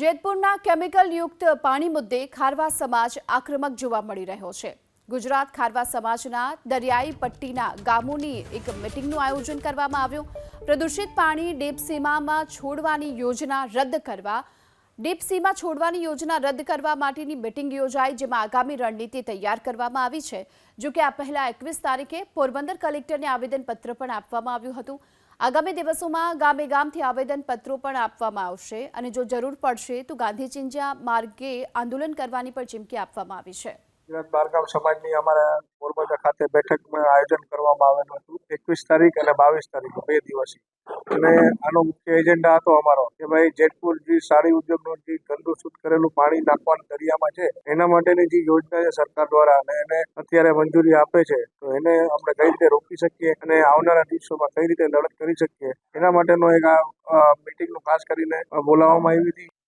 જેતપુરના chemical યુક્ત પાણી મુદ્દે ખારવા સમાજ આક્રમક જોવા મળી રહ્યો છે. ગુજરાત ખારવા સમાજના દરિયાઈ પટ્ટીના ગામોની એક મિટિંગનું આયોજન કરવામાં આવ્યું. પ્રદૂષિત પાણી ડીપસીમામાં છોડવાની યોજના રદ કરવા ડીપસીમાં છોડવાની યોજના રદ કરવા માટેની મિટિંગ યોજાઈ, જેમાં આગામી રણનીતિ તૈયાર કરવામાં આવી છે. જો કે આ પહેલા એકવીસ તારીખે પોરબંદર કલેક્ટરને આવેદનપત્ર પણ આપવામાં આવ્યું હતું. આગામી દિવસોમાં ગામે ગામથી આવેદનપત્રો પણ આપવામાં આવશે અને જો જરૂર પડશે, તો ગાંધીચિંજ્યા માર્ગે આંદોલન કરવાની પણ ચીમકી આપવામાં આવી છે. ગુજરાત બારગામ સમાજની અમારા પોરબંદર ખાતે બેઠકમાં આયોજન કરવામાં આવેલું હતું. એકવીસ તારીખ અને બાવીસ તારીખ, બે દિવસ. અને આનો મુખ્ય એજન્ડા હતો અમારો કે ભાઈ, જેતપુર જે સાડી ઉદ્યોગનું જે ગંદુ શુદ્ધ કરેલું પાણી નાખવાનું દરિયામાં છે, એના માટેની જે યોજના છે સરકાર દ્વારા અને એને અત્યારે મંજૂરી આપે છે, તો એને આપણે કઈ રીતે રોકી શકીએ અને આવનારા દિવસોમાં કઈ રીતે લડત કરી શકીએ, એના માટેનો એક આ મિટિંગનું ખાસ કરીને બોલાવવામાં આવી હતી.